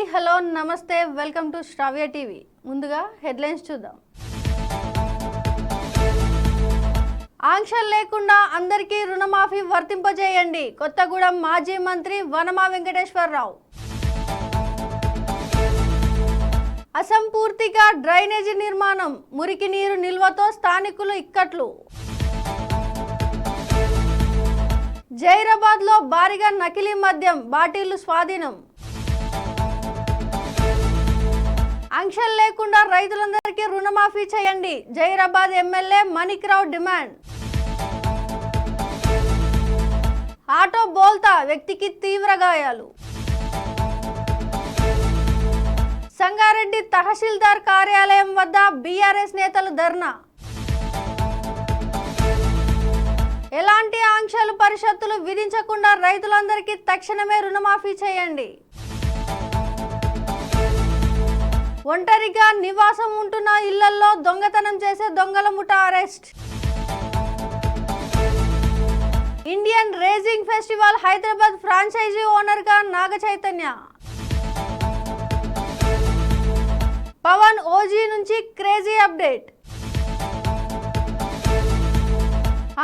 Hi hello నమస్తే welcome to Shravya TV. ముందుగా headlines చూద్దాం. ఆంక్షలు లేకుండా అందరికీ రుణమాఫీ వర్తింపజేయండి. కొత్తగూడెం మాజీ మంత్రి వనమా వెంకటేశ్వరరావు. అసంపూర్తిగా డ్రైనేజీ నిర్మాణం మురికి నీరు నిల్వతో స్థానికులు ఇక్కట్లు. జైరాబాద్లో భారీగా నకిలీ మద్యం బాటిళ్ళు స్వాధీనం. ఆంక్షలు లేకుండా రైతులందరికీ రుణమాఫీ చేయండి. Zaheerabad MLA Manikrao demand. Auto బోల్తా వ్యక్తికి తీవ్ర గాయాలు. సంగారెడ్డి తహసీల్దార్ కార్యాలయం వద్ద బీఆర్ఎస్ నేతలు ధర్నా. ఎలాంటి ఆంక్షలు పరిషత్తులు విధించకుండా రైతులందరికీ తక్షణమే రుణమాఫీ చేయండి. ఒంటరిగా నివాసం ఉంటున్న ఇళ్ళలో దొంగతనం చేసే దొంగల ముఠ arrest. Indian racing festival Hyderabad franchisee ఓనర్గా Naga Chaitanya. Pawan OG నుంచి క్రేజీ అప్డేట్.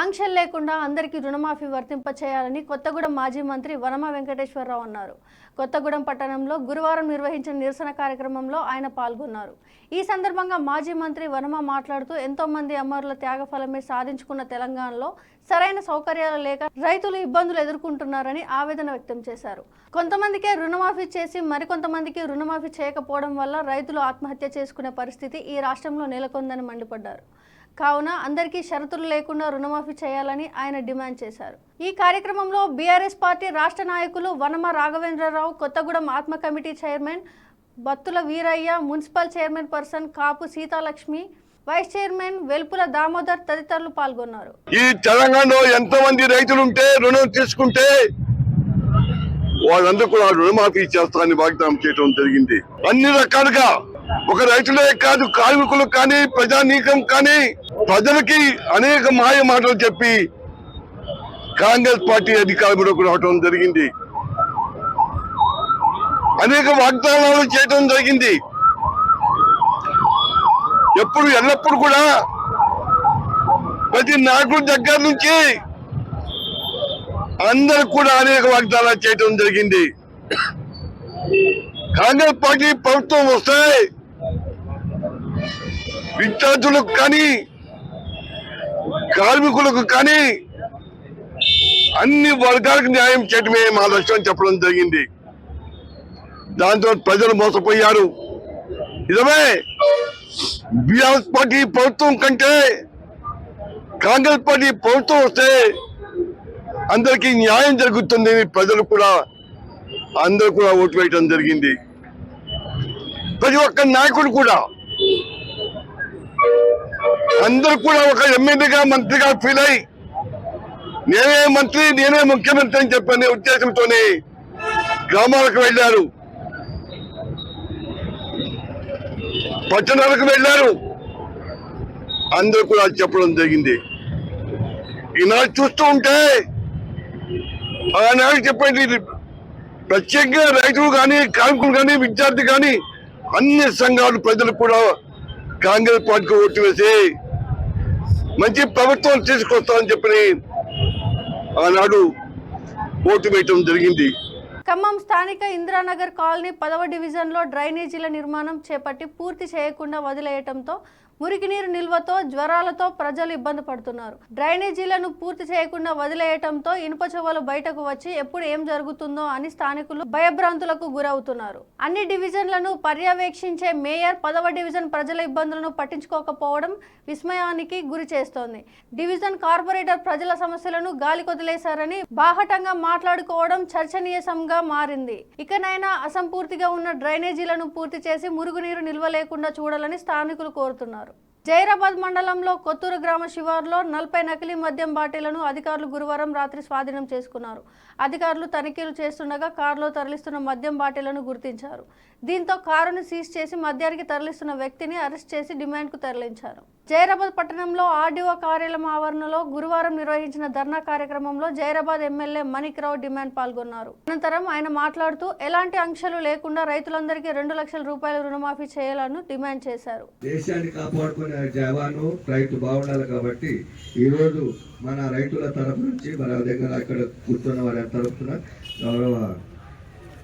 ఆంక్షలు లేకుండా అందరికీ రుణమాఫీ వర్తింప చేయాలని కొత్తగూడెం మాజీ మంత్రి వనమ వెంకటేశ్వరరావు అన్నారు. కొత్తగూడెం పట్టణంలో గురువారం నిర్వహించిన నిరసన కార్యక్రమంలో ఆయన పాల్గొన్నారు. ఈ సందర్భంగా మాజీ మంత్రి వనమ మాట్లాడుతూ ఎంతో మంది అమరుల త్యాగఫలమే సాధించుకున్న తెలంగాణలో సరైన సౌకర్యాలు లేక రైతులు ఇబ్బందులు ఎదుర్కొంటున్నారని ఆవేదన వ్యక్తం చేశారు. కొంతమందికే రుణమాఫీ చేసి మరికొంతమందికి రుణమాఫీ చేయకపోవడం వల్ల రైతులు ఆత్మహత్య చేసుకునే పరిస్థితి ఈ రాష్ట్రంలో నెలకొందని మండిపడ్డారు. కావున అందరికీ షరతులు లేకుండా రుణమాఫీ చేయాలని ఆయన డిమాండ్ చేశారు. ఈ కార్యక్రమంలో బీఆర్ఎస్ పార్టీ రాష్ట్ర నాయకులు వనమ రాఘవేంద్రరావు కొత్తగూడెం ఆత్మ committee chairman Battula Veeraiah municipal chairman person Kapu Seethalakshmi vice chairman Velpula Damodar తదితరులు పాల్గొన్నారు. ఈ తెలంగాణలో ఎంతో మంది రైతులు ఉంటే రుణం తీసుకుంటే వాళ్ళందరూ కూడా రుణమాఫీ చేస్తారని వాగ్దానం చేయడం జరిగింది. అన్ని రకాలుగా ఒక రైతులే కాదు కార్మికులకు కానీ ప్రజానీకం కానీ ప్రజలకి అనేక మాయ మాటలు చెప్పి కాంగ్రెస్ పార్టీ అధికారంలోకి రావడం జరిగింది. అనేక వాగ్దానాలు చేయటం జరిగింది. ఎప్పుడు ఎల్లప్పుడు కూడా ప్రతి నాయకుడు దగ్గర నుంచి అందరూ కూడా అనేక వాగ్దానాలు చేయటం జరిగింది. కాంగ్రెస్ పార్టీ ప్రభుత్వం వస్తే విద్యార్థులకు కానీ కార్మికులకు కానీ అన్ని వర్గాలకు న్యాయం చేయడమే మా లక్ష్యం చెప్పడం జరిగింది. దాంతో ప్రజలు మోసపోయారు. నిజమే బీఆర్ఎస్ పార్టీ ప్రభుత్వం కంటే కాంగ్రెస్ పార్టీ ప్రభుత్వం వస్తే అందరికీ న్యాయం జరుగుతుంది ప్రజలు కూడా అందరూ కూడా ఓటు వేయడం జరిగింది. ప్రతి ఒక్క నాయకుడు కూడా అందరూ కూడా ఒక ఎమ్మెల్యేగా మంత్రిగా ఫీల్ అయి నేనే మంత్రి నేనే ముఖ్యమంత్రి అని చెప్పనే ఉద్దేశంతోనే గ్రామాలకు వెళ్ళారు. పట్టణాలకు వెళ్ళారు. అందరూ కూడా చెప్పడం జరిగింది. ఈనాడు చూస్తూ ఉంటే ఆనాడు చెప్పండి ప్రత్యేకంగా రైతులు కానీ కార్మికులు కానీ విద్యార్థి కానీ అన్ని సంఘాలు ప్రజలు కూడా కాంగ్రెస్ పార్టీకి ఓటు వేసి మంచి ప్రభుత్వం తీసుకొస్తామని చెప్పి ఆనాడు ఓటు వేయటం జరిగింది. ఖమ్మం స్థానిక ఇందిరానగర్ కాలనీ పదవ డివిజన్లో డ్రైనేజీల నిర్మాణం చేపట్టి పూర్తి చేయకుండా వదిలేయటంతో మురికి నీరు నిల్వతో జ్వరాలతో ప్రజలు ఇబ్బంది పడుతున్నారు. డ్రైనేజీలను పూర్తి చేయకుండా వదిలేయటంతో ఇనుప చెవులు బయటకు వచ్చి ఎప్పుడు ఏం జరుగుతుందో అని స్థానికులు భయభ్రాంతులకు గురవుతున్నారు. అన్ని డివిజన్లను పర్యవేక్షించే మేయర్ పదవ డివిజన్ ప్రజల ఇబ్బందులను పట్టించుకోకపోవడం విస్మయానికి గురి చేస్తోంది డివిజన్ కార్పొరేటర్ ప్రజల సమస్యలను గాలి కొదిలేశారని బాహటంగా మాట్లాడుకోవడం చర్చనీయసంగా మారింది. ఇకనైనా అసంపూర్తిగా ఉన్న డ్రైనేజీలను పూర్తి చేసి మురుగునీరు నిల్వ లేకుండా చూడాలని స్థానికులు కోరుతున్నారు. జైరాబాద్ మండలంలో కొత్తూరు గ్రామ శివారులో నలభై నకిలీ మద్యం బాటిలను అధికారులు గురువారం రాత్రి స్వాధీనం చేసుకున్నారు. అధికారులు తనిఖీలు చేస్తుండగా కారులో తరలిస్తున్న మద్యం బాటిలను గుర్తించారు. దీంతో కారును సీజ్ చేసి మద్యానికి తరలిస్తున్న వ్యక్తిని అరెస్ట్ చేసి డిమాండ్కు తరలించారు. జైరాబాద్ పట్టణంలో ఆర్డీఓ కార్యాలయం ఆవరణలో గురువారం నిర్వహించిన ధర్నా కార్యక్రమంలో జైరాబాద్ ఎమ్మెల్యే మణిక్రావు డిమాండ్ పాల్గొన్నారు. అనంతరం ఆయన మాట్లాడుతూ ఎలాంటి ఆంక్షలు లేకుండా రైతులందరికీ రెండు లక్షల రూపాయల రుణమాఫీ చేయాలని డిమాండ్ చేశారు. దేశాన్ని కాపాడుకునే జవాను రైతు బాగుండాలి కాబట్టి ఈరోజు మన రైతుల తరపు నుంచి మన దగ్గర అక్కడ కూర్చున్న వారి తరపున గౌరవ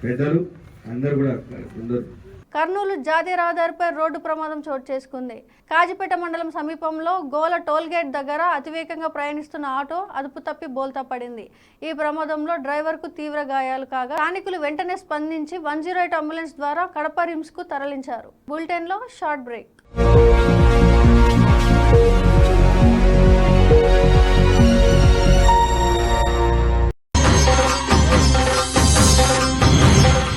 పెద్దలు అందరూ కూడా కర్నూలు జాతీయ రహదారిపై రోడ్డు ప్రమాదం చోటు చేసుకుంది. కాజిపేట మండలం సమీపంలో గోల టోల్గేట్ దగ్గర అతివేగంగా ప్రయాణిస్తున్న ఆటో అదుపు తప్పి బోల్తా పడింది. ఈ ప్రమాదంలో డ్రైవర్కు తీవ్ర గాయాలు కాగా స్థానికులు వెంటనే స్పందించి వన్ జీరో ఎయిట్ అంబులెన్స్ ద్వారా కడప రిమ్స్కు తరలించారు. బులెటిన్లో షార్ట్ బ్రేక్.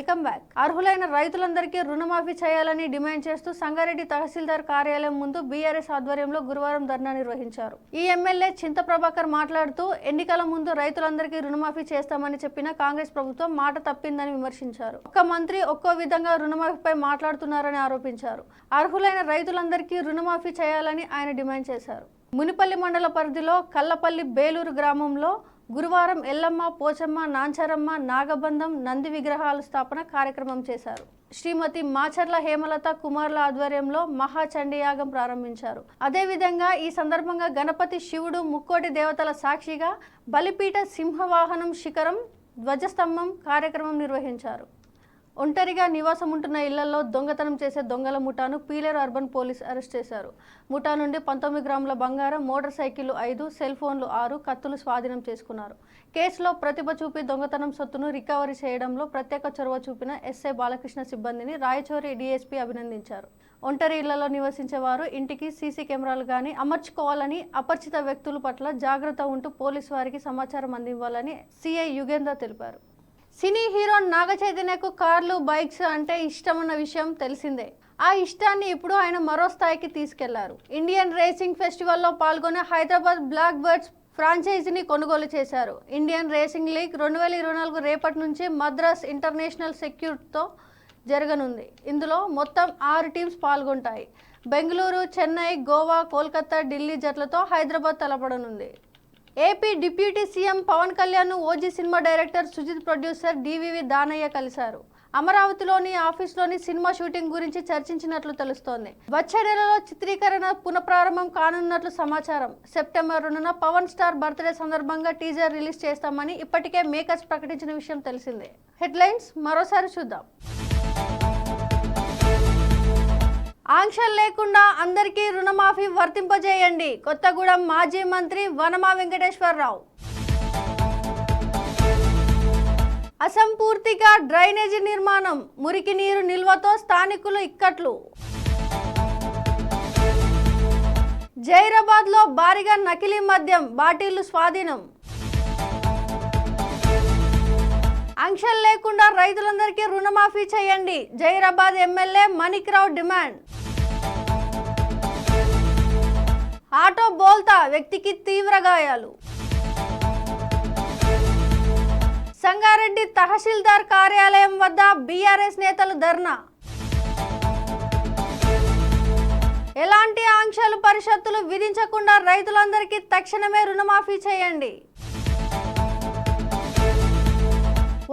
Welcome back. అర్హులైన రైతులందరికీ రుణమాఫీ చేయాలని డిమాండ్ చేస్తూ సంగారెడ్డి తహసీల్దార్ కార్యాలయం ముందు బీఆర్ఎస్ ఆధ్వర్యంలో గురువారం ధర్నా నిర్వహించారు. ఈ ఎమ్మెల్యే చింత ప్రభాకర్ మాట్లాడుతూ ఎన్నికల ముందు రైతులందరికీ రుణమాఫీ చేస్తామని చెప్పిన కాంగ్రెస్ ప్రభుత్వం మాట తప్పిందని విమర్శించారు. ఒక్క మంత్రి ఒక్కో విధంగా రుణమాఫీపై మాట్లాడుతున్నారని ఆరోపించారు. అర్హులైన రైతులందరికీ రుణమాఫీ చేయాలని ఆయన డిమాండ్ చేశారు. మునిపల్లి మండల పరిధిలో కల్లపల్లి బేలూరు గ్రామంలో గురువారం ఎల్లమ్మ పోచమ్మ నాంచరమ్మ నాగబంధం నంది విగ్రహాల స్థాపన కార్యక్రమం చేశారు. శ్రీమతి మాచర్ల హేమలత కుమార్ల ఆధ్వర్యంలో మహాచండీయాగం ప్రారంభించారు. అదేవిధంగా ఈ సందర్భంగా గణపతి శివుడు ముక్కోటి దేవతల సాక్షిగా బలిపీఠ సింహవాహనం శిఖరం ధ్వజస్తంభం కార్యక్రమం నిర్వహించారు. ఒంటరిగా నివాసం ఉంటున్న ఇళ్ళలో దొంగతనం చేసే దొంగల ముఠాను పీలేరు అర్బన్ పోలీస్ అరెస్ట్ చేశారు. ముఠా నుండి పంతొమ్మిది గ్రాముల బంగారం మోటార్ సైకిళ్ళు ఐదు సెల్ ఫోన్లు ఆరు కత్తులు స్వాధీనం చేసుకున్నారు. కేసులో ప్రతిభ చూపి దొంగతనం సొత్తును రికవరీ చేయడంలో ప్రత్యేక చొరవ చూపిన ఎస్ఐ బాలకృష్ణ సిబ్బందిని రాయచోరి డీఎస్పీ అభినందించారు. ఒంటరి ఇళ్ళలో నివసించే వారు ఇంటికి సీసీ కెమెరాలు కానీ అమర్చుకోవాలని అపరిచిత వ్యక్తుల పట్ల జాగ్రత్త ఉంటూ పోలీసు వారికి సమాచారం అందివ్వాలని సిఐ యుగేందర్ తెలిపారు. సినీ హీరో నాగ చైతన్యకు కార్లు బైక్స్ అంటే ఇష్టం అన్న విషయం తెలిసిందే. ఆ ఇష్టాన్ని ఇప్పుడు ఆయన మరో స్థాయికి తీసుకెళ్ళారు. ఇండియన్ రేసింగ్ ఫెస్టివల్లో పాల్గొనే హైదరాబాద్ బ్లాక్ బర్డ్స్ ఫ్రాంచైజీని కొనుగోలు చేశారు. ఇండియన్ రేసింగ్ లీగ్ రెండు వేల ఇరవై నాలుగు రేపటి నుంచి మద్రాస్ ఇంటర్నేషనల్ సెక్యూర్తో జరగనుంది. ఇందులో మొత్తం ఆరు టీమ్స్ పాల్గొంటాయి. బెంగళూరు చెన్నై గోవా కోల్కతా ఢిల్లీ జట్లతో Hyderabad తలపడనుంది. AP deputy CM Pawan Kalyan OG cinema director Sujeeth producer DVV Danayya కలిశారు. అమరావతిలోని ఆఫీస్లోని సినిమా షూటింగ్ గురించి చర్చించినట్లు తెలుస్తోంది. వచ్చే నెలలో చిత్రీకరణ పునఃప్రారంభం కానున్నట్లు సమాచారం. సెప్టెంబర్ రెండున పవన్ స్టార్ బర్త్డే సందర్భంగా టీజర్ రిలీజ్ చేస్తామని ఇప్పటికే మేకర్స్ ప్రకటించిన విషయం తెలిసిందే. హెడ్లైన్స్ మరోసారి చూద్దాం. ఆంక్షలు లేకుండా అందరికీ రుణమాఫీ వర్తింపజేయండి. కొత్తగూడెం మాజీ మంత్రి వనమా వెంకటేశ్వరరావు. అసంపూర్తిగా డ్రైనేజీ నిర్మాణం మురికి నీరు నిల్వతో స్థానికులు ఇక్కట్లు. జైరాబాద్లో భారీగా నకిలీ మద్యం బాటిళ్ళు స్వాధీనం. ఆంక్షలు లేకుండా రైతులందరికీ రుణమాఫీ చేయండి. Zaheerabad MLA Manikrao demand. Auto బోల్తా వ్యక్తికి తీవ్ర గాయాలు. సంగారెడ్డి తహసీల్దార్ కార్యాలయం వద్ద బీఆర్ఎస్ నేతలు ధర్నా. ఎలాంటి ఆంక్షలు పరిషత్తులు విధించకుండా రైతులందరికీ తక్షణమే రుణమాఫీ చేయండి.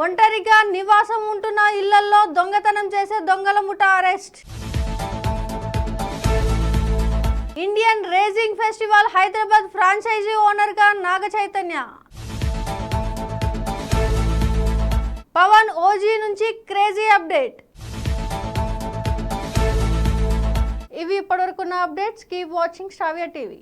ఒంటరిగా నివాసం ఉంటున్న ఇళ్ళలో దొంగతనం చేసే దొంగల ముఠ arrest. Indian racing festival Hyderabad franchisee ఓనర్గా Naga Chaitanya. Pawan OG నుంచి క్రేజీ అప్డేట్. ఇవి ఇప్పటివరకున్న updates. Keep watching Shravya TV.